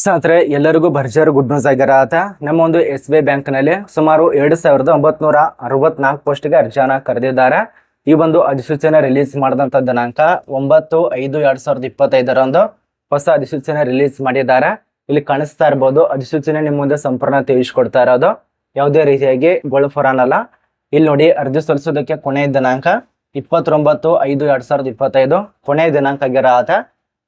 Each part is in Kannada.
ಸ್ನೇಹಿತರೆ, ಎಲ್ಲರಿಗೂ ಭರ್ಜರ್ ಗುಡ್ ನ್ಯೂಸ್ ಆಗಿರತ್ತ ನಮ್ಮ ಒಂದು ಎಸ್ ಬಿ ಐ ಬ್ಯಾಂಕ್ನಲ್ಲಿ ಸುಮಾರು ಎರಡು ಸಾವಿರದ ಒಂಬತ್ನೂರ ಅರವತ್ನಾಲ್ಕು ಪೋಸ್ಟ್ಗೆ ಅರ್ಜಿಯನ್ನ ಕರೆದಿದ್ದಾರೆ. ಈ ಒಂದು ಅಧಿಸೂಚನೆ ರಿಲೀಸ್ ಮಾಡಿದಂತ ದಿನಾಂಕ ಒಂಬತ್ತು ಐದು ಎರಡ್ ಸಾವಿರದ ಇಪ್ಪತ್ತೈದರಂದು ಹೊಸ ಅಧಿಸೂಚನೆ ರಿಲೀಸ್ ಮಾಡಿದ್ದಾರೆ. ಇಲ್ಲಿ ಕಾಣಿಸ್ತಾ ಇರ್ಬೋದು, ಅಧಿಸೂಚನೆ ನಿಮ್ಮ ಮುಂದೆ ಸಂಪೂರ್ಣ ತಿಳಿಸ್ಕೊಡ್ತಾ ಇರೋದು. ಯಾವುದೇ ರೀತಿಯಾಗಿ ಗೋಳು ಫೊರಾನ್ ಅಲ್ಲ. ಇಲ್ಲಿ ನೋಡಿ, ಅರ್ಜಿ ಸಲ್ಲಿಸೋದಕ್ಕೆ ಕೊನೆಯ ದಿನಾಂಕ ಇಪ್ಪತ್ತೊಂಬತ್ತು ಐದು ಎರಡ್ ಸಾವಿರದ ಇಪ್ಪತ್ತೈದು. ಕೊನೆಯ ದಿನಾಂಕ ಆಗಿರತ್ತ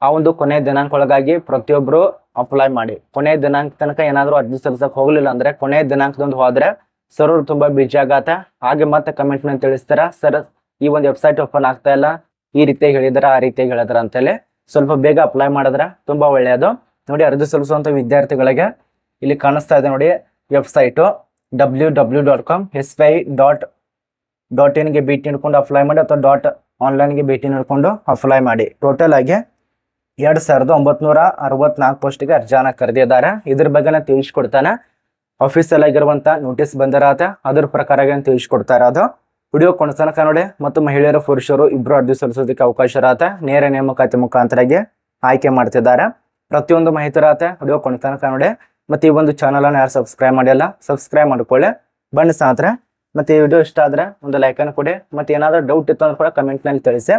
ಆ ಒಂದು ಕೊನೆಯ ದಿನಾಂಕ ಒಳಗಾಗಿ ಪ್ರತಿಯೊಬ್ರು ಅಪ್ಲೈ ಮಾಡಿ. ಕೊನೆ ದಿನಾಂಕ ತನಕ ಏನಾದರೂ ಅರ್ಜಿ ಸಲ್ಲಿಸಕ್ ಹೋಗ್ಲಿಲ್ಲ ಅಂದ್ರೆ ಕೊನೆ ದಿನಾಂಕದೊಂದು ಹೋದ್ರೆ ಸರ್ವರ್ ತುಂಬಾ ಬಿಜಿ ಆಗತ್ತೆ. ಹಾಗೆ ಮತ್ತೆ ಕಮೆಂಟ್ನಲ್ಲಿ ತಿಳಿಸ್ತಾರ? ಸರ್ ಈ ಒಂದು ವೆಬ್ಸೈಟ್ ಓಪನ್ ಆಗ್ತಾ ಇಲ್ಲ. ಈ ರೀತಿ ಹೇಳಿದ್ರ, ಆ ರೀತಿ ಹೇಳಿದ್ರ ಅಂತೇಳಿ ಸ್ವಲ್ಪ ಬೇಗ ಅಪ್ಲೈ ಮಾಡಿದ್ರೆ ತುಂಬಾ ಒಳ್ಳೆಯದು. ನೋಡಿ, ಅರ್ಜಿ ಸಲ್ಲಿಸುವಂತ ವಿದ್ಯಾರ್ಥಿಗಳಿಗೆ ಇಲ್ಲಿ ಕಾಣಿಸ್ತಾ ಇದೆ ನೋಡಿ website W W dot com S B I dot dot ಇನ್ಗೆ ಭೇಟಿ ನೀಡ್ಕೊಂಡು ಅಪ್ಲೈ ಮಾಡಿ ಅಥವಾ ಡಾಟ್ ಆನ್ಲೈನ್ಗೆ ಭೇಟಿ ನೀಡ್ಕೊಂಡು ಅಪ್ಲೈ ಮಾಡಿ. ಟೋಟಲ್ ಆಗಿ ಎರಡ್ ಸಾವಿರದ ಒಂಬತ್ನೂರ ಅರವತ್ನಾಲ್ಕು ಪೋಸ್ಟ್ಗೆ ಅರ್ಜಿಯನ್ನ ಕರೆದಿದ್ದಾರೆ. ಇದ್ರ ಬಗ್ಗೆ ನಾನು ತಿಳಿಸ್ಕೊಡ್ತಾನೆ. ಆಫೀಸಲ್ಲಿ ಆಗಿರುವಂತ ನೋಟಿಸ್ ಬಂದಿರತ್ತೆ ಅದ್ರ ಪ್ರಕಾರ ಏನು ಅದು ವಿಡಿಯೋ ಕೊನೆತನಕ ನೋಡಿ. ಮತ್ತು ಮಹಿಳೆಯರು, ಪುರುಷರು ಇಬ್ರು ಅರ್ಜಿ ಸಲ್ಲಿಸೋದಕ್ಕೆ ಅವಕಾಶ ಇರತ್ತೆ. ನೇರ ನೇಮಕಾತಿ ಮುಖಾಂತರಾಗಿ ಆಯ್ಕೆ ಮಾಡ್ತಿದ್ದಾರೆ. ಪ್ರತಿಯೊಂದು ಮಾಹಿತಿ ಇರತ್ತೆ. ವಿಡಿಯೋ ಕೊನೆತನಕ ನೋಡಿ. ಮತ್ತೆ ಈ ಒಂದು ಚಾನಲ್ ಅನ್ನು ಯಾರು ಸಬ್ಸ್ಕ್ರೈಬ್ ಮಾಡಿಲ್ಲ ಸಬ್ಸ್ಕ್ರೈಬ್ ಮಾಡ್ಕೊಳ್ಳಿ. ಬಣ್ಣ ಸಾತ್ರ ಮತ್ತೆ ಈ ವಿಡಿಯೋ ಇಷ್ಟ ಆದ್ರೆ ಒಂದು ಲೈಕ್ ಅನ್ನು ಕೊಡಿ. ಮತ್ತೆ ಏನಾದ್ರೂ ಡೌಟ್ ಇತ್ತು ಅಂದ್ರೆ ಕೂಡ ಕಮೆಂಟ್ನಲ್ಲಿ ತಿಳಿಸಿ.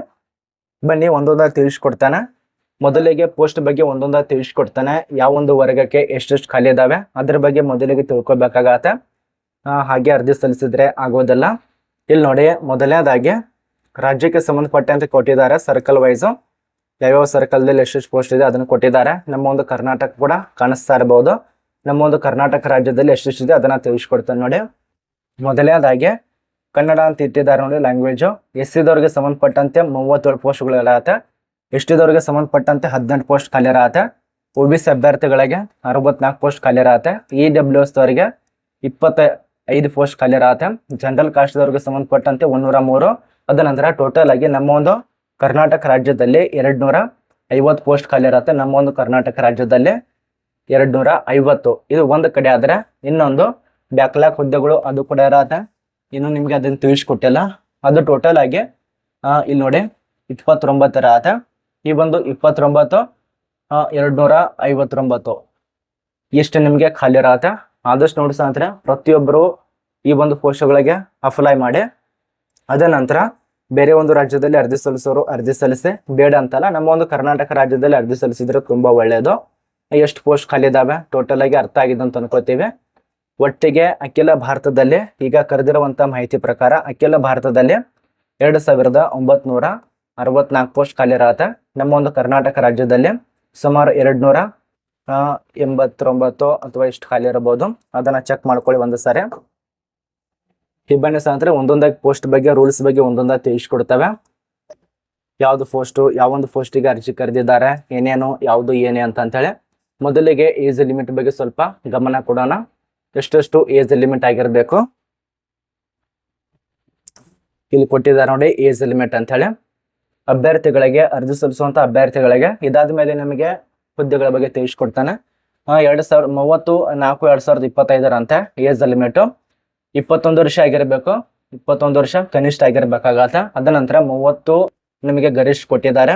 ಬನ್ನಿ, ಒಂದೊಂದಾಗಿ ತಿಳಿಸ್ಕೊಡ್ತಾನೆ. ಮೊದಲಿಗೆ ಪೋಸ್ಟ್ ಬಗ್ಗೆ ಒಂದೊಂದ ತಿಳಿಸ್ಕೊಡ್ತಾನೆ. ಯಾವ ಒಂದು ವರ್ಗಕ್ಕೆ ಎಷ್ಟೆಷ್ಟು ಖಾಲಿ ಇದಾವೆ, ಅದ್ರ ಬಗ್ಗೆ ಮೊದಲಿಗೆ ತಿಳ್ಕೊಬೇಕಾಗತ್ತೆ. ಹಾಗೆ ಅರ್ಜಿ ಸಲ್ಲಿಸಿದ್ರೆ ಆಗೋದಲ್ಲ. ಇಲ್ಲಿ ನೋಡಿ, ಮೊದಲನೇದಾಗಿ, ರಾಜ್ಯಕ್ಕೆ ಸಂಬಂಧಪಟ್ಟಂತೆ ಕೊಟ್ಟಿದ್ದಾರೆ ಸರ್ಕಲ್ ವೈಸು ಯಾವ್ಯಾವ ಸರ್ಕಲ್ದಲ್ಲಿ ಎಷ್ಟೆಷ್ಟು ಪೋಸ್ಟ್ ಇದೆ ಅದನ್ನು ಕೊಟ್ಟಿದ್ದಾರೆ. ನಮ್ಮ ಒಂದು ಕರ್ನಾಟಕ ಕೂಡ ಕಾಣಿಸ್ತಾ ಇರಬಹುದು ನಮ್ಮ ಒಂದು ಕರ್ನಾಟಕ ರಾಜ್ಯದಲ್ಲಿ ಎಷ್ಟೆಷ್ಟಿದೆ ಅದನ್ನ ತಿಳಿಸ್ಕೊಡ್ತಾನೆ ನೋಡಿ. ಮೊದಲನೇದಾಗಿ, ಕನ್ನಡ ಅಂತ ಇಟ್ಟಿದ್ದಾರೆ ನೋಡಿ ಲ್ಯಾಂಗ್ವೇಜು ಎಸ್ ಸಿದವ್ರಿಗೆ ಸಂಬಂಧಪಟ್ಟಂತೆ ಮೂವತ್ತೇಳು ಪೋಸ್ಟ್ಗಳು ಇರತ್ತೆ ಎಸ್ ಟಿದವ್ರಿಗೆ ಸಂಬಂಧಪಟ್ಟಂತೆ ಹದಿನೆಂಟು ಪೋಸ್ಟ್ ಖಾಲಿ ಇರತ್ತೆ ಒ ಬಿ ಸಿ ಅಭ್ಯರ್ಥಿಗಳಿಗೆ ಅರವತ್ನಾಲ್ಕು ಪೋಸ್ಟ್ ಖಾಲಿ ಇರತ್ತೆ ಇ ಡಬ್ಲ್ಯೂ ಎಸ್ ದವರಿಗೆ ಇಪ್ಪತ್ತ ಐದು ಪೋಸ್ಟ್ ಖಾಲಿ ಇರತ್ತೆ ಜನರಲ್ ಕಾಸ್ಟ್ದವ್ರಿಗೆ ಸಂಬಂಧಪಟ್ಟಂತೆ ಒಂದೂರ ಮೂರು ಅದ ನಂತರ ಟೋಟಲ್ ಆಗಿ ನಮ್ಮ ಒಂದು ಕರ್ನಾಟಕ ರಾಜ್ಯದಲ್ಲಿ ಎರಡ್ ನೂರ ಐವತ್ತು ಪೋಸ್ಟ್ ಖಾಲಿ ಇರತ್ತೆ ನಮ್ಮ ಒಂದು ಕರ್ನಾಟಕ ರಾಜ್ಯದಲ್ಲಿ ಎರಡ್ ನೂರ ಐವತ್ತು ಇದು ಒಂದು ಕಡೆ ಆದರೆ ಇನ್ನೊಂದು ಬ್ಯಾಕ್ಲಾಗ್ ಹುದ್ದೆಗಳು ಅದು ಕೂಡ ಇರತ್ತೆ. ಇನ್ನು ನಿಮಗೆ ಅದನ್ನು ತಿಳಿಸ್ಕೊಟ್ಟಿಲ್ಲ. ಅದು ಟೋಟಲ್ ಆಗಿ ಇಲ್ಲಿ ನೋಡಿ, ಇಪ್ಪತ್ತೊಂಬತ್ತರ ಆತ. ಈ ಬಂದು ಇಪ್ಪತ್ತೊಂಬತ್ತು ಎರಡು ನೂರ ಐವತ್ತೊಂಬತ್ತು. ಇಷ್ಟು ನಿಮಗೆ ಖಾಲಿ ಇರತ್ತೆ? ಆದಷ್ಟು ನೋಡಿಸ ಅಂದರೆ ಪ್ರತಿಯೊಬ್ಬರು ಈ ಒಂದು ಪೋಸ್ಟ್ಗಳಿಗೆ ಅಪ್ಲೈ ಮಾಡಿ, ಅದ ನಂತರ ಬೇರೆ ಒಂದು ರಾಜ್ಯದಲ್ಲಿ ಅರ್ಜಿ ಸಲ್ಲಿಸೋರು ಅರ್ಜಿ ಸಲ್ಲಿಸಿ, ಬೇಡ ಅಂತಲ್ಲ, ನಮ್ಮ ಒಂದು ಕರ್ನಾಟಕ ರಾಜ್ಯದಲ್ಲಿ ಅರ್ಜಿ ಸಲ್ಲಿಸಿದ್ರೆ ತುಂಬ ಒಳ್ಳೆಯದು ಎಷ್ಟು ಪೋಸ್ಟ್ ಖಾಲಿ ಇದ್ದಾವೆ ಟೋಟಲ್ ಆಗಿ ಅರ್ಥ ಆಗಿದೆ ಅಂತ ಅನ್ಕೋತೀವಿ ಒಟ್ಟಿಗೆ ಅಖಿಲ ಭಾರತದಲ್ಲಿ ಈಗ ಕರೆದಿರುವಂತ ಮಾಹಿತಿ ಪ್ರಕಾರ ಅಖಿಲ ಭಾರತದಲ್ಲಿ ಎರಡು ಸಾವಿರದ ಒಂಬತ್ನೂರ ಅರವತ್ನಾಲ್ಕು ಪೋಸ್ಟ್ ಖಾಲಿ ಇರತ್ತೆ ನಮ್ಮ ಒಂದು ಕರ್ನಾಟಕ ರಾಜ್ಯದಲ್ಲಿ ಸುಮಾರು ಎರಡು ನೂರ ಎಂಬತ್ತೊಂಬತ್ತು ಅಥವಾ ಇಷ್ಟು ಖಾಲಿ ಇರಬಹುದು. ಅದನ್ನ ಚೆಕ್ ಮಾಡ್ಕೊಳ್ಳಿ ಒಂದು ಸಾರಿ. ಹಿಬ್ಬಣ್ಣೆ ಸಂತ್ರೆ ಒಂದೊಂದಾಗಿ ಪೋಸ್ಟ್ ಬಗ್ಗೆ ರೂಲ್ಸ್ ಬಗ್ಗೆ ಒಂದೊಂದಾಗಿ ತಿಳಿಸ್ಕೊಡ್ತವೆ. ಯಾವ್ದು ಪೋಸ್ಟು ಯಾವೊಂದು ಪೋಸ್ಟಿಗೆ ಅರ್ಜಿ ಕರೆದಿದ್ದಾರೆ, ಏನೇನು, ಯಾವುದು, ಏನೇ ಅಂತ ಅಂತೇಳಿ. ಮೊದಲಿಗೆ ಏಜ್ ಲಿಮಿಟ್ ಬಗ್ಗೆ ಸ್ವಲ್ಪ ಗಮನ ಕೊಡೋಣ. ಎಷ್ಟೆಷ್ಟು ಏಜ್ ಲಿಮಿಟ್ ಆಗಿರಬೇಕು. ಇಲ್ಲಿ ಕೊಟ್ಟಿದ್ದಾರೆ ನೋಡಿ ಏಜ್ ಲಿಮಿಟ್ ಅಂತ ಹೇಳಿ ಅಭ್ಯರ್ಥಿಗಳಿಗೆ ಅರ್ಜಿ ಸಲ್ಲಿಸುವಂತ ಅಭ್ಯರ್ಥಿಗಳಿಗೆ. ಇದಾದ ಮೇಲೆ ನಿಮಗೆ ಹುದ್ದೆಗಳ ಬಗ್ಗೆ ತಿಳಿಸ್ಕೊಡ್ತಾನೆ. ಎರಡು ಸಾವಿರದ ಮೂವತ್ತು, ನಾಲ್ಕು, ಎರಡ್ ಸಾವಿರದ ಇಪ್ಪತ್ತೈದರಂತೆ ಏಜ್ ಲಿಮಿಟ್ ಇಪ್ಪತ್ತೊಂದು ವರ್ಷ ಆಗಿರಬೇಕು. ಇಪ್ಪತ್ತೊಂದು ವರ್ಷ ಕನಿಷ್ಠ ಆಗಿರ್ಬೇಕಾಗತ್ತೆ. ಅದ ನಂತರ ಮೂವತ್ತು ನಿಮಗೆ ಗರಿಷ್ಠ ಕೊಟ್ಟಿದ್ದಾರೆ.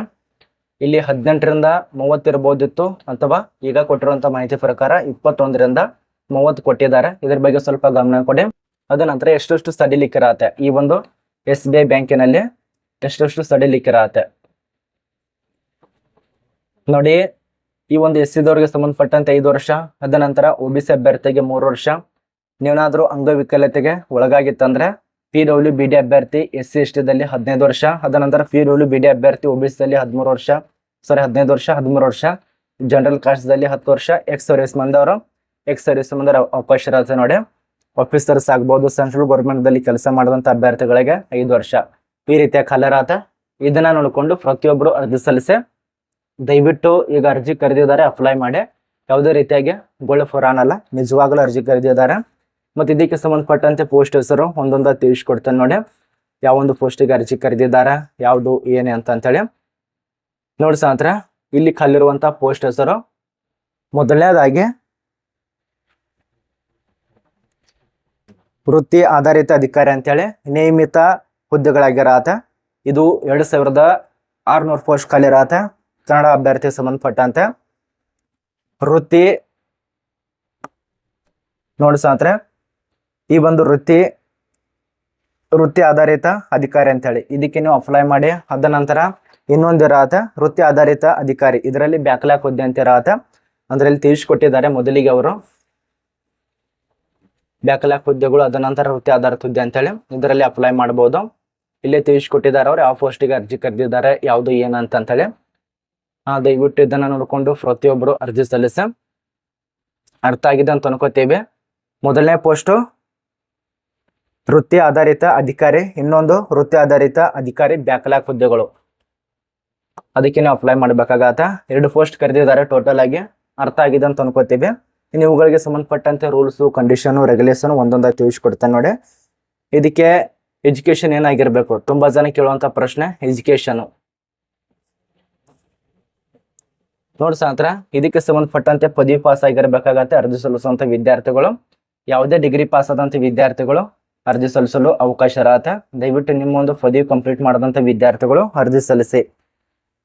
ಇಲ್ಲಿ ಹದಿನೆಂಟರಿಂದ ಮೂವತ್ತು ಇರ್ಬೋದಿತ್ತು ಅಥವಾ ಈಗ ಕೊಟ್ಟಿರುವಂತ ಮಾಹಿತಿ ಪ್ರಕಾರ ಇಪ್ಪತ್ತೊಂದರಿಂದ ಮೂವತ್ತು ಕೊಟ್ಟಿದ್ದಾರೆ. ಇದ್ರ ಬಗ್ಗೆ ಸ್ವಲ್ಪ ಗಮನ ಕೊಡಿ. ಅದ ನಂತರ ಎಷ್ಟೆಷ್ಟು ಸಡಿಲಿಕ್ಕಿರತ್ತೆ ಈ ಒಂದು ಎಸ್ ಬಿ ಐ ಬ್ಯಾಂಕಿನಲ್ಲಿ ಎಷ್ಟೆಷ್ಟು ಸಡಿಲಿಕ್ಕಿರತ್ತೆ ನೋಡಿ, ಈ ಒಂದು ಎಸ್ ಸಿದವ್ರಿಗೆ ಸಂಬಂಧಪಟ್ಟಂತೆ ಐದು ವರ್ಷ, ಅದ ನಂತರ ಒ ಬಿ ಸಿ ಅಭ್ಯರ್ಥಿಗೆ ಮೂರು ವರ್ಷ. ನೀವೇನಾದ್ರೂ ಅಂಗವಿಕಲತೆಗೆ ಒಳಗಾಗಿತ್ತಂದ್ರೆ ಪಿ ಡಬ್ಲ್ಯೂ ಬಿ ಡಿ ಅಭ್ಯರ್ಥಿ ಎಸ್ ಸಿ ಎಸ್ ಟಿದಲ್ಲಿ ಹದಿನೈದು ವರ್ಷ, ಅದ ನಂತರ ಪಿ ಡಬ್ಲ್ಯೂ ಬಿ ಡಿ ಅಭ್ಯರ್ಥಿ, ಒ ಬಿ ದಲ್ಲಿ ಹದಿಮೂರು ವರ್ಷ ಸಾರಿ ಹದಿನೈದು ವರ್ಷ, ಹದಿಮೂರು ವರ್ಷ ಜನರಲ್ ಕಾಸ್ಟ್ದಲ್ಲಿ ಹತ್ತು ವರ್ಷ ಎಕ್ಸ್ ಸರ್ವಿಸ್ ಮಂದವರು ಎಕ್ಸ್ ಸರ್ವಿಸ್ ಮಂದರ ಅವಕಾಶ ಇರುತ್ತೆ ನೋಡಿ. ಆಫೀಸರ್ಸ್ ಆಗ್ಬೋದು ಸೆಂಟ್ರಲ್ ಗೌರ್ಮೆಂಟ್ದಲ್ಲಿ ಕೆಲಸ ಮಾಡಿದಂಥ ಅಭ್ಯರ್ಥಿಗಳಿಗೆ ಐದು ವರ್ಷ. ಈ ರೀತಿಯ ಕಲರ್ ಆತ ಇದನ್ನ ನೋಡಿಕೊಂಡು ಪ್ರತಿಯೊಬ್ಬರು ಅರ್ಜಿ ಸಲ್ಲಿಸಿ ದಯವಿಟ್ಟು ಈಗ ಅರ್ಜಿ ಕರೆದಿದ್ದಾರೆ ಅಪ್ಲೈ ಮಾಡಿ. ಯಾವುದೇ ರೀತಿಯಾಗಿ ಗೋಳ್ಡ್ ಫೋರ್ ಅಲ್ಲ, ನಿಜವಾಗ್ಲೂ ಅರ್ಜಿ ಕರೆದಿದ್ದಾರೆ. ಮತ್ತೆ ಇದಕ್ಕೆ ಸಂಬಂಧಪಟ್ಟಂತೆ ಪೋಸ್ಟ್ ಹೆಸರು ಒಂದೊಂದ ತಿಳಿಸ್ಕೊಡ್ತೇನೆ ನೋಡಿ. ಯಾವೊಂದು ಪೋಸ್ಟಿಗೆ ಅರ್ಜಿ ಕರೆದಿದ್ದಾರೆ, ಯಾವುದು, ಏನೇ ಅಂತ ಅಂತೇಳಿ. ನೋಡಿ ಸಾಂತ್ರ ಇಲ್ಲಿ ಖಾಲಿರುವಂತ ಪೋಸ್ಟ್ ಹೆಸರು. ಮೊದಲನೇದಾಗಿ, ವೃತ್ತಿ ಆಧಾರಿತ ಅಧಿಕಾರಿ ಅಂತೇಳಿ, ನೇಮಿತ ಹುದ್ದೆಗಳಾಗಿರತ್ತ ಇದು ಎರಡು ಸಾವಿರದ ಆರುನೂರು ಪೋಸ್ಟ್ ಖಾಲಿ ಇರತ್ತೆ ಕನ್ನಡ ಅಭ್ಯರ್ಥಿಗೆ ಸಂಬಂಧಪಟ್ಟಂತೆ ವೃತ್ತಿ ನೋಡಿ ಸಾತ್ರ ಈ ಒಂದು ವೃತ್ತಿ ವೃತ್ತಿ ಆಧಾರಿತ ಅಧಿಕಾರಿ ಅಂತೇಳಿ. ಇದಕ್ಕೆ ನೀವು ಅಪ್ಲೈ ಮಾಡಿ. ಅದ ನಂತರ ಇನ್ನೊಂದು ಇರತ್ತೆ ವೃತ್ತಿ ಆಧಾರಿತ ಅಧಿಕಾರಿ. ಇದರಲ್ಲಿ ಬ್ಯಾಕ್ಲಾಕ್ ಹುದ್ದೆ ಅಂತ ಇರತ್ತೆ ಅಂದ್ರೆ ಇಲ್ಲಿ ತಿಳಿಸ್ಕೊಟ್ಟಿದ್ದಾರೆ ಮೊದಲಿಗೆ ಅವರು. ಬ್ಯಾಕ್ಲಾಕ್ ಹುದ್ದೆಗಳು, ಅದ ನಂತರ ವೃತ್ತಿ ಆಧಾರಿತ ಹುದ್ದೆ ಅಂತೇಳಿ. ಇದರಲ್ಲಿ ಅಪ್ಲೈ ಮಾಡ್ಬೋದು. ಇಲ್ಲೇ ತಿಳಿಸ್ಕೊಟ್ಟಿದ್ದಾರೆ, ಅವ್ರು ಯಾವ ಪೋಸ್ಟಿಗೆ ಅರ್ಜಿ ಕರೆದಿದ್ದಾರೆ, ಯಾವುದು ಏನಂತ ಅಂತೇಳಿ. ದಯವಿಟ್ಟು ಇದನ್ನ ನೋಡಿಕೊಂಡು ಪ್ರತಿಯೊಬ್ಬರು ಅರ್ಜಿ ಸಲ್ಲಿಸ. ಅರ್ಥ ಆಗಿದೆ ಅಂತ ಅನ್ಕೋತೀವಿ. ಮೊದಲನೇ ಪೋಸ್ಟು ವೃತ್ತಿ ಆಧಾರಿತ ಅಧಿಕಾರಿ, ಇನ್ನೊಂದು ವೃತ್ತಿ ಆಧಾರಿತ ಅಧಿಕಾರಿ ಬ್ಯಾಕ್ಲಾಕ್ ಹುದ್ದೆಗಳು. ಅದಕ್ಕೆ ನೀವು ಅಪ್ಲೈ ಮಾಡ್ಬೇಕಾಗತ್ತ. ಎರಡು ಪೋಸ್ಟ್ ಕರೆದಿದ್ದಾರೆ ಟೋಟಲ್ ಆಗಿ. ಅರ್ಥ ಆಗಿದೆ ಅಂತ ಅನ್ಕೋತೀವಿ. ಇನ್ನು ಇವುಗಳಿಗೆ ಸಂಬಂಧಪಟ್ಟಂತೆ ರೂಲ್ಸು ಕಂಡೀಷನು ರೆಗ್ಯುಲೇಷನ್ ಒಂದೊಂದಾಗಿ ತಿಳಿಸ್ಕೊಡ್ತೇನೆ ನೋಡಿ. ಇದಕ್ಕೆ ಎಜುಕೇಶನ್ ಏನಾಗಿರಬೇಕು? ತುಂಬಾ ಜನ ಕೇಳುವಂತ ಪ್ರಶ್ನೆ ಎಜುಕೇಶನ್ ನೋಡಿ ಸಾಂತ್ರ ಇದಕ್ಕೆ ಸಂಬಂಧಪಟ್ಟಂತೆ ಪದವಿ ಪಾಸ್ ಆಗಿರಬೇಕಾಗತ್ತೆ, ಅರ್ಜಿ ಸಲ್ಲಿಸುವಂಥ ವಿದ್ಯಾರ್ಥಿಗಳು. ಯಾವುದೇ ಡಿಗ್ರಿ ಪಾಸ್ ಆದಂಥ ವಿದ್ಯಾರ್ಥಿಗಳು ಅರ್ಜಿ ಸಲ್ಲಿಸಲು ಅವಕಾಶ ಇರತ್ತೆ ದಯವಿಟ್ಟು ನಿಮ್ಮ ಒಂದು ಪದವಿ ಕಂಪ್ಲೀಟ್ ಮಾಡಿದಂಥ ವಿದ್ಯಾರ್ಥಿಗಳು ಅರ್ಜಿ ಸಲ್ಲಿಸಿ.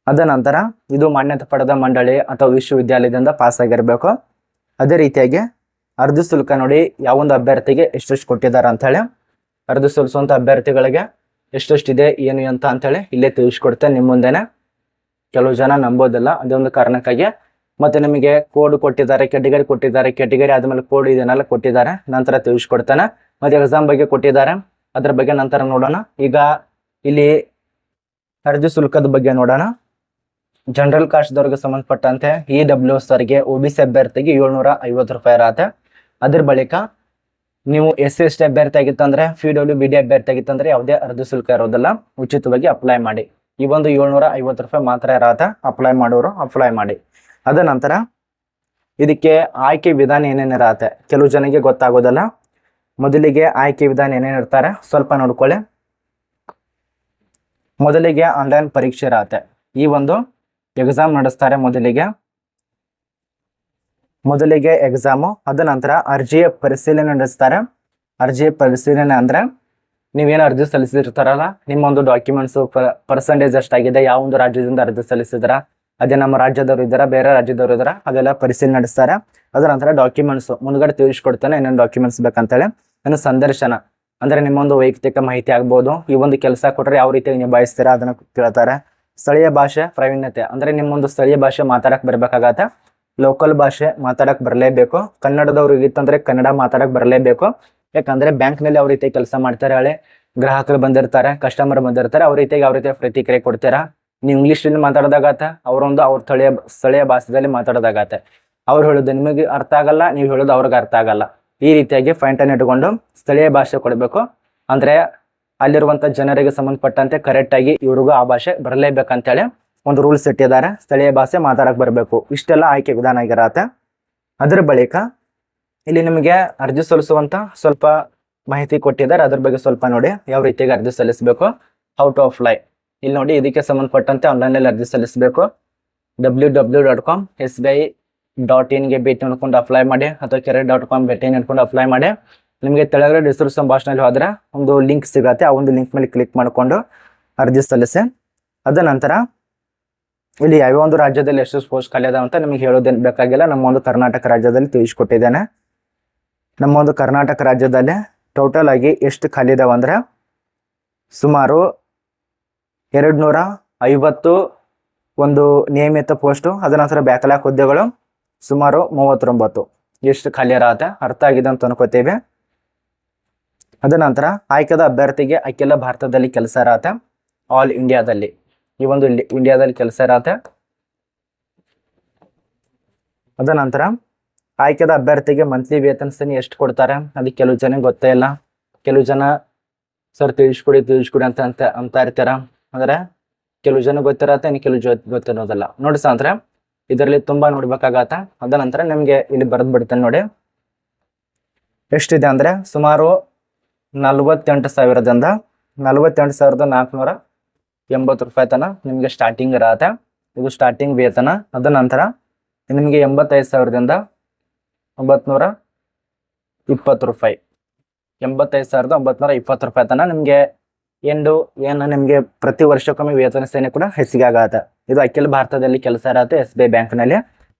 ಅದ ನಂತರ, ಇದು ಮಾನ್ಯತೆ ಪಡೆದ ಮಂಡಳಿ ಅಥವಾ ವಿಶ್ವವಿದ್ಯಾಲಯದಿಂದ ಪಾಸ್ ಆಗಿರಬೇಕು. ಅದೇ ರೀತಿಯಾಗಿ, ಅರ್ಜಿ ಶುಲ್ಕ ನೋಡಿ ಯಾವೊಂದು ಅಭ್ಯರ್ಥಿಗೆ ಎಷ್ಟೆಷ್ಟು ಕೊಟ್ಟಿದ್ದಾರೆ ಅಂತ ಅರ್ಜಿ ಅಭ್ಯರ್ಥಿಗಳಿಗೆ ಅಭ್ಯರ್ಥಿಗಳಿಗೆ ಎಷ್ಟೆಷ್ಟಿದೆ, ಏನು ಅಂತ ಅಂತೇಳಿ ಇಲ್ಲೇ ತಿಳಿಸ್ಕೊಡ್ತೇನೆ ನಿಮ್ಮ ಮುಂದೆನೆ. ಕೆಲವು ಜನ ನಂಬೋದಿಲ್ಲ, ಅದೊಂದು ಕಾರಣಕ್ಕಾಗಿ. ಮತ್ತೆ ನಿಮಗೆ ಕೋಡ್ ಕೊಟ್ಟಿದ್ದಾರೆ ಕೆಟಗರಿ ಕೊಟ್ಟಿದ್ದಾರೆ ಕೆಟಗರಿ ಆದಮೇಲೆ ಕೋಡ್ ಇದನ್ನೆಲ್ಲ ಕೊಟ್ಟಿದ್ದಾರೆ, ನಂತರ ತಿಳಿಸ್ಕೊಡ್ತಾನೆ. ಮತ್ತೆ ಎಕ್ಸಾಮ್ ಬಗ್ಗೆ ಕೊಟ್ಟಿದ್ದಾರೆ, ಅದ್ರ ಬಗ್ಗೆ ನಂತರ ನೋಡೋಣ. ಈಗ ಇಲ್ಲಿ ಅರ್ಜಿ ಶುಲ್ಕದ ಬಗ್ಗೆ ನೋಡೋಣ. ಜನರಲ್ ಕಾಸ್ಟ್ದವ್ರಿಗೆ ಸಂಬಂಧಪಟ್ಟಂತೆ ಇ ಡಬ್ಲ್ಯೂ ಎಸ್ ಅವರಿಗೆ ಒ ಬಿ ಸಿ ಅಭ್ಯರ್ಥಿಗೆ ಏಳ್ನೂರ ಐವತ್ತು ರೂಪಾಯಿ ಇರತ್ತೆ ಅದ್ರ ಬಳಿಕ ನೀವು ಎಸ್ ಸಿ ಎಸ್ ಟಿ ಅಭ್ಯರ್ಥಿ ಆಗಿತ್ತಂದ್ರೆ ಪಿ ಡಬ್ಲ್ಯೂ ಬಿ ಡಿ ಅಭ್ಯರ್ಥಿ ಆಗಿತ್ತಂದ್ರೆ ಯಾವುದೇ ಅರ್ಧ ಶುಲ್ಕ ಇರೋದಿಲ್ಲ. ಉಚಿತವಾಗಿ ಅಪ್ಲೈ ಮಾಡಿ. ಈ ಒಂದು ಏಳ್ನೂರ ಐವತ್ತು ರೂಪಾಯಿ ಮಾತ್ರ ಇರತ್ತೆ. ಅಪ್ಲೈ ಮಾಡೋರು ಅಪ್ಲೈ ಮಾಡಿ. ಅದ ನಂತರ ಇದಕ್ಕೆ ಆಯ್ಕೆ ವಿಧಾನ ಏನೇನು ಇರತ್ತೆ? ಕೆಲವು ಜನಕ್ಕೆ ಗೊತ್ತಾಗೋದಲ್ಲ. ಮೊದಲಿಗೆ ಆಯ್ಕೆ ವಿಧಾನ ಏನೇನು ಇರ್ತಾರೆ? ಸ್ವಲ್ಪ ನೋಡ್ಕೊಳ್ಳಿ. ಮೊದಲಿಗೆ ಆನ್ಲೈನ್ ಪರೀಕ್ಷೆ ಇರತ್ತೆ. ಈ ಒಂದು ಎಕ್ಸಾಮ್ ನಡೆಸ್ತಾರೆ ಮೊದಲಿಗೆ. ಮೊದಲಿಗೆ ಎಕ್ಸಾಮು ಅದ ನಂತರ ಅರ್ಜಿಯ ಪರಿಶೀಲನೆ ನಡೆಸ್ತಾರೆ. ಅರ್ಜಿಯ ಪರಿಶೀಲನೆ ಅಂದರೆ ನೀವೇನು ಅರ್ಜಿ ಸಲ್ಲಿಸಿರ್ತಾರಲ್ಲ ನಿಮ್ಮ ಒಂದು ಡಾಕ್ಯುಮೆಂಟ್ಸ್ ಪರ್ಸೆಂಟೇಜ್ ಎಷ್ಟಾಗಿದೆ, ಯಾವ ಒಂದು ರಾಜ್ಯದಿಂದ ಅರ್ಜಿ ಸಲ್ಲಿಸಿದ್ರ, ಅದೇ ನಮ್ಮ ರಾಜ್ಯದವರು ಇದ್ದಾರ, ಬೇರೆ ರಾಜ್ಯದವರು ಇದ್ದಾರ, ಅದೆಲ್ಲ ಪರಿಶೀಲನೆ ನಡೆಸ್ತಾರೆ. ಅದರ ನಂತರ ಡಾಕ್ಯುಮೆಂಟ್ಸು ಮುಂದ್ಗಡೆ ತಿಳಿಸ್ಕೊಡ್ತಾನೆ ಇನ್ನೊಂದು ಡಾಕ್ಯುಮೆಂಟ್ಸ್ ಬೇಕಂತೇಳಿ. ಇನ್ನು ಸಂದರ್ಶನ, ಅಂದರೆ ನಿಮ್ಮೊಂದು ವೈಯಕ್ತಿಕ ಮಾಹಿತಿ ಆಗ್ಬೋದು, ಈ ಒಂದು ಕೆಲಸ ಕೊಟ್ಟರೆ ಯಾವ ರೀತಿಯಾಗಿ ನಿಭಾಯಿಸ್ತೀರಾ, ಅದನ್ನು ಕೇಳ್ತಾರೆ. ಸ್ಥಳೀಯ ಭಾಷೆ ಪ್ರಾವೀಣ್ಯತೆ, ಅಂದರೆ ನಿಮ್ಮೊಂದು ಸ್ಥಳೀಯ ಭಾಷೆ ಮಾತಾಡೋಕೆ ಬರ್ಬೇಕಾಗತ್ತೆ. ಲೋಕಲ್ ಭಾಷೆ ಮಾತಾಡಕ್ ಬರಲೇಬೇಕು. ಕನ್ನಡದವ್ರಿಗೆ ಇತ್ತಂದ್ರೆ ಕನ್ನಡ ಮಾತಾಡಕ್ ಬರಲೇಬೇಕು. ಯಾಕಂದ್ರೆ ಬ್ಯಾಂಕ್ನಲ್ಲಿ ಯಾವ ರೀತಿ ಕೆಲಸ ಮಾಡ್ತಾರೆ, ಹಳೆ ಗ್ರಾಹಕರು ಬಂದಿರ್ತಾರೆ ಕಸ್ಟಮರ್ ಬಂದಿರ್ತಾರೆ, ಅವ್ರ ರೀತಿಯಾಗಿ ಯಾವ ರೀತಿ ಪ್ರತಿಕ್ರಿಯೆ ಕೊಡ್ತೀರಾ? ನೀವು ಇಂಗ್ಲಿಷ್ನಲ್ಲಿ ಮಾತಾಡೋದಾಗತ್ತೆ ಅವರೊಂದು ಅವ್ರ ಸ್ಥಳೀಯ ಸ್ಥಳೀಯ ಭಾಷೆದಲ್ಲಿ ಮಾತಾಡೋದಾಗತ್ತೆ ಅವ್ರು ಹೇಳೋದು ನಿಮಗೆ ಅರ್ಥ ಆಗಲ್ಲ, ನೀವು ಹೇಳೋದು ಅವ್ರಿಗೆ ಅರ್ಥ ಆಗಲ್ಲ. ಈ ರೀತಿಯಾಗಿ ಫೈಂಟನ್ ಇಟ್ಕೊಂಡು ಸ್ಥಳೀಯ ಭಾಷೆ ಕೊಡಬೇಕು. ಅಂದ್ರೆ ಅಲ್ಲಿರುವಂತ ಜನರಿಗೆ ಸಂಬಂಧಪಟ್ಟಂತೆ ಕರೆಕ್ಟ್ ಆಗಿ ಇವ್ರಿಗೂ ಆ ಭಾಷೆ ಬರಲೇಬೇಕಂತೇಳಿ ಒಂದು ರೂಲ್ಸ್ ಇಟ್ಟಿದ್ದಾರೆ. ಸ್ಥಳೀಯ ಭಾಷೆ ಮಾತಾಡಕ್ಕೆ ಬರಬೇಕು. ಇಷ್ಟೆಲ್ಲ ಆಯ್ಕೆ ವಿಧಾನ ಆಗಿರತ್ತೆ. ಅದರ ಬಳಿಕ ಇಲ್ಲಿ ನಿಮಗೆ ಅರ್ಜಿ ಸಲ್ಲಿಸುವಂಥ ಸ್ವಲ್ಪ ಮಾಹಿತಿ ಕೊಟ್ಟಿದ್ದಾರೆ. ಅದ್ರ ಬಗ್ಗೆ ಸ್ವಲ್ಪ ನೋಡಿ. ಯಾವ ರೀತಿಯಾಗಿ ಅರ್ಜಿ ಸಲ್ಲಿಸಬೇಕು? ಹೌ ಟು ಅಪ್ಲೈ ಇಲ್ಲಿ ನೋಡಿ, ಇದಕ್ಕೆ ಸಂಬಂಧಪಟ್ಟಂತೆ ಆನ್ಲೈನಲ್ಲಿ ಅರ್ಜಿ ಸಲ್ಲಿಸಬೇಕು. W W dot com S B I dot ಇನ್ಗೆ ಭೇಟಿ ನೋಡ್ಕೊಂಡು ಅಪ್ಲೈ ಮಾಡಿ, ಅಥವಾ ಕೆರೆ ಡಾಟ್ ಕಾಮ್ ಭೇಟಿ ನೋಡ್ಕೊಂಡು ಅಪ್ಲೈ ಮಾಡಿ. ನಿಮಗೆ ತೆಳಗಡೆ ಡಿಸ್ಕ್ರಿಪ್ಷನ್ ಬಾಕ್ಸ್ನಲ್ಲಿ ಹೋದ್ರೆ ಒಂದು ಲಿಂಕ್ ಸಿಗುತ್ತೆ. ಆ ಒಂದು ಲಿಂಕ್ ಮೇಲೆ ಕ್ಲಿಕ್ ಮಾಡಿಕೊಂಡು ಅರ್ಜಿ ಸಲ್ಲಿಸಿ. ಅದ ನಂತರ ಇಲ್ಲಿ ಯಾವ್ಯಾವ ಒಂದು ರಾಜ್ಯದಲ್ಲಿ ಎಷ್ಟು ಸ್ಪೋರ್ಟ್ಸ್ ಖಾಲಿ ಅಂತ ನಿಮಗೆ ಹೇಳೋದೇನು ಬೇಕಾಗಿಲ್ಲ. ನಮ್ಮ ಒಂದು ಕರ್ನಾಟಕ ರಾಜ್ಯದಲ್ಲಿ ತಿಳಿಸ್ಕೊಟ್ಟಿದ್ದೇನೆ. ನಮ್ಮ ಒಂದು ಕರ್ನಾಟಕ ರಾಜ್ಯದಲ್ಲಿ ಟೋಟಲ್ ಆಗಿ ಎಷ್ಟು ಖಾಲಿ ಅಂದ್ರೆ ಸುಮಾರು ಎರಡು ನೂರ ಐವತ್ತು ಒಂದು ನಿಯಮಿತ ಪೋಸ್ಟು ಅದ ನಂತರ ಬ್ಯಾಕ್ಲಾಕ್ ಹುದ್ದೆಗಳು ಸುಮಾರು ಮೂವತ್ತೊಂಬತ್ತು. ಎಷ್ಟು ಖಾಲಿ ಇರತ್ತೆ ಅರ್ಥ ಆಗಿದೆ ಅಂತ ಅನ್ಕೋತೇವೆ. ಅದ ನಂತರ ಆಯ್ಕೆದ ಅಭ್ಯರ್ಥಿಗೆ ಅಖಿಲ ಭಾರತದಲ್ಲಿ ಕೆಲಸ ಇರತ್ತೆ ಆಲ್ ಇಂಡಿಯಾದಲ್ಲಿ ಈ ಒಂದು ಇಂಡಿ- ಇಂಡಿಯಾದಲ್ಲಿ ಕೆಲಸ ಇರತ್ತೆ. ಅದ ನಂತರ ಆಯ್ಕೆದ ಅಭ್ಯರ್ಥಿಗೆ ಮಂತ್ಲಿ ವೇತನ ಎಷ್ಟು ಕೊಡ್ತಾರೆ? ಅದಕ್ಕೆ ಕೆಲವು ಜನ ಗೊತ್ತೇ ಇಲ್ಲ. ಕೆಲವು ಜನ, ಸರ್, ತಿಳಿಸ್ಕೊಡಿ ತಿಳಿಸ್ಕೊಡಿ ಅಂತ ಅಂತ ಅಂತ ಇರ್ತಾರ. ಅಂದ್ರೆ ಕೆಲವು ಜನ ಗೊತ್ತಿರತ್ತೆ ಕೆಲವು ಜೊ ಗೊತ್ತಿರೋದಿಲ್ಲ. ನೋಡಿ ಅಂದ್ರೆ ಇದರಲ್ಲಿ ತುಂಬಾ ನೋಡ್ಬೇಕಾಗತ್ತ. ಅದ ನಂತರ ನಿಮ್ಗೆ ಇಲ್ಲಿ ಬರೆದ್ ಬಿಡ್ತೇನೆ ನೋಡಿ. ಎಷ್ಟಿದೆ ಅಂದ್ರೆ ಸುಮಾರು ನಲ್ವತ್ತೆಂಟು ಸಾವಿರದಿಂದ ನಲ್ವತ್ತೆಂಟು ಸಾವಿರದ ನಾಲ್ಕುನೂರ ಎಂಬತ್ತು ರೂಪಾಯಿ ತನ ನಿಮಗೆ ಸ್ಟಾರ್ಟಿಂಗ್ ಇರತ್ತೆ. ಇದು ಸ್ಟಾರ್ಟಿಂಗ್ ವೇತನ ಅದ ನಂತರ ನಿಮಗೆ ಎಂಬತ್ತೈದು ಸಾವಿರದಿಂದ ಒಂಬತ್ನೂರ ಇಪ್ಪತ್ತು ರೂಪಾಯಿ. ಎಂಬತ್ತೈದು ಸಾವಿರದ ಒಂಬತ್ನೂರ ಇಪ್ಪತ್ತು ರೂಪಾಯಿ ತನ ನಿಮಗೆ ಎಂದು ಏನು ನಿಮಗೆ ಪ್ರತಿ ವರ್ಷಕ್ಕೊಮ್ಮೆ ವೇತನ ಸೇನೆ ಕೂಡ ಹೆಚ್ಚಿಗೆ ಆಗತ್ತೆ. ಇದು ಅಖಿಲ ಭಾರತದಲ್ಲಿ ಕೆಲಸ ಇರತ್ತೆ ಎಸ್ ಬಿ ಐ ಬ್ಯಾಂಕ್ನಲ್ಲಿ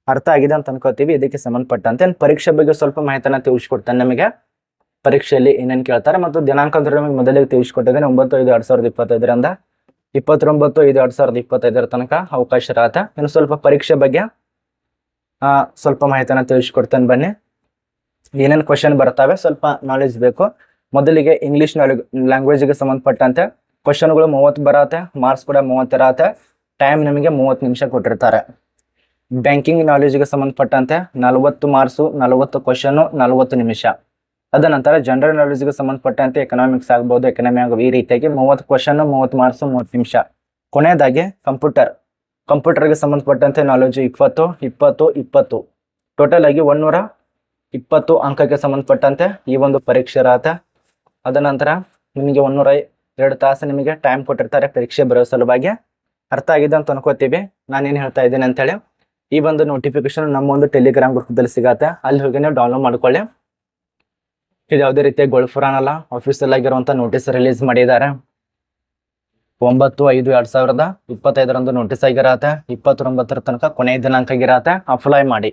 ಅರ್ಥ ಆಗಿದೆ ಅಂತ ಅನ್ಕೋತೀವಿ. ಇದಕ್ಕೆ ಸಂಬಂಧಪಟ್ಟಂತೆ ಪರೀಕ್ಷೆ ಬಗ್ಗೆ ಸ್ವಲ್ಪ ಮಾಹಿತಿನ ತಿಳಿಸ್ಕೊಡ್ತಾನೆ ನಿಮಗೆ. ಪರೀಕ್ಷೆಯಲ್ಲಿ ಏನೇನು ಕೇಳ್ತಾರೆ ಮತ್ತು ದಿನಾಂಕ ಅಂದ್ರೆ ನಮಗೆ ಮೊದಲಿಗೆ ತಿಳಿಸ್ಕೊಟ್ಟಿದ್ದೇನೆ ಒಂಬತ್ತು ಐದು ಎರಡು ಸಾವಿರದ ಇಪ್ಪತ್ತೈದರಿಂದ. ಇಪ್ಪತ್ತೊಂಬತ್ತು ಐದು ಎರಡ್ ಸಾವಿರದ ಇಪ್ಪತ್ತೈದರ ತನಕ ಅವಕಾಶ ಇರತ್ತೆ. ಇನ್ನು ಸ್ವಲ್ಪ ಪರೀಕ್ಷೆ ಬಗ್ಗೆ ಸ್ವಲ್ಪ ಮಾಹಿತಿನ ತಿಳಿಸ್ಕೊಡ್ತೇನೆ ಬನ್ನಿ. ಏನೇನು ಕ್ವಶನ್ ಬರ್ತವೆ, ಸ್ವಲ್ಪ ನಾಲೆಜ್ ಬೇಕು. ಮೊದಲಿಗೆ ಇಂಗ್ಲಿಷ್ ಲ್ಯಾಂಗ್ವೇಜ್ಗೆ ಸಂಬಂಧಪಟ್ಟಂತೆ ಕ್ವಶನ್ಗಳು ಮೂವತ್ತು ಬರತ್ತೆ ಮಾರ್ಕ್ಸ್ ಕೂಡ ಮೂವತ್ತು ಇರತ್ತೆ. ಟೈಮ್ ನಿಮಗೆ ಮೂವತ್ತು ನಿಮಿಷ ಕೊಟ್ಟಿರ್ತಾರೆ. ಬ್ಯಾಂಕಿಂಗ್ ನಾಲೆಜ್ಗೆ ಸಂಬಂಧಪಟ್ಟಂತೆ ನಲವತ್ತು ಮಾರ್ಕ್ಸು ನಲವತ್ತು ಕ್ವಶನು ನಲವತ್ತು ನಿಮಿಷ. ನಂತರ ಜನರಲ್ ನಾಲೆಜ್ಗೆ ಸಂಬಂಧಪಟ್ಟಂತೆ ಎಕನಾಮಿಕ್ಸ್ ಆಗ್ಬೋದು ಎಕನಾಮಿ ಆಗಬಹುದು ಈ ರೀತಿಯಾಗಿ ಮೂವತ್ತು ಕ್ವಶನ್ ಮೂವತ್ತು ಮಾರ್ಕ್ಸ್ ಮೂವತ್ತು ನಿಮಿಷ. ಕೊನೆಯದಾಗಿ ಕಂಪ್ಯೂಟರ್ ಕಂಪ್ಯೂಟರ್ಗೆ ಸಂಬಂಧಪಟ್ಟಂತೆ ನಾಲೆಜ್ ಇಪ್ಪತ್ತು ಇಪ್ಪತ್ತು ಇಪ್ಪತ್ತು. ಟೋಟಲ್ ಆಗಿ ಒಂದೂರ ಇಪ್ಪತ್ತು ಅಂಕಕ್ಕೆ ಸಂಬಂಧಪಟ್ಟಂತೆ ಈ ಒಂದು ಪರೀಕ್ಷೆ ರಾತ ಅದ ನಂತರ ನಿಮಗೆ ಒಂದೂರ ಎರಡು ತಾಸು ನಿಮಗೆ ಟೈಮ್ ಕೊಟ್ಟಿರ್ತಾರೆ ಪರೀಕ್ಷೆ ಬರೋ ಸಲುವಾಗಿ. ಅರ್ಥ ಆಗಿದೆ ಅಂತ ಅನ್ಕೋತೀವಿ. ನಾನೇನು ಹೇಳ್ತಾ ಇದ್ದೀನಿ ಅಂತೇಳಿ. ಈ ಒಂದು ನೋಟಿಫಿಕೇಶನ್ ನಮ್ಮ ಒಂದು ಟೆಲಿಗ್ರಾಮ್ ಗ್ರೂಪ್ದಲ್ಲಿ ಸಿಗತ್ತೆ. ಅಲ್ಲಿ ಹೋಗಿ ನೀವು ಡೌನ್ಲೋಡ್ ಮಾಡ್ಕೊಳ್ಳಿ. ಇದು ಯಾವುದೇ ರೀತಿಯ ಗೋಲ್ಫುರಾನ್ ಅಲ್ಲ. ಆಫೀಸಲ್ಲಿ ಆಗಿರುವಂತಹ ನೋಟಿಸ್ ರಿಲೀಸ್ ಮಾಡಿದ್ದಾರೆ. ಒಂಬತ್ತು ಐದು ಎರಡ್ ಸಾವಿರದ ಇಪ್ಪತ್ತೈದರಂದು ನೋಟಿಸ್ ಆಗಿರತ್ತೆ. ಇಪ್ಪತ್ತೊಂಬತ್ತರ ತನಕ ಕೊನೆಯ ದಿನಾಂಕ ಆಗಿರತ್ತೆ ಅಪ್ಲೈ ಮಾಡಿ.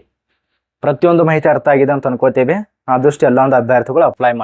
ಪ್ರತಿಯೊಂದು ಮಾಹಿತಿ ಅರ್ಥ ಆಗಿದೆ ಅಂತ ಅನ್ಕೋತೀವಿ. ಆದಷ್ಟು ಎಲ್ಲ ಒಂದು ಅಭ್ಯರ್ಥಿಗಳು ಅಪ್ಲೈ ಮಾಡಿ.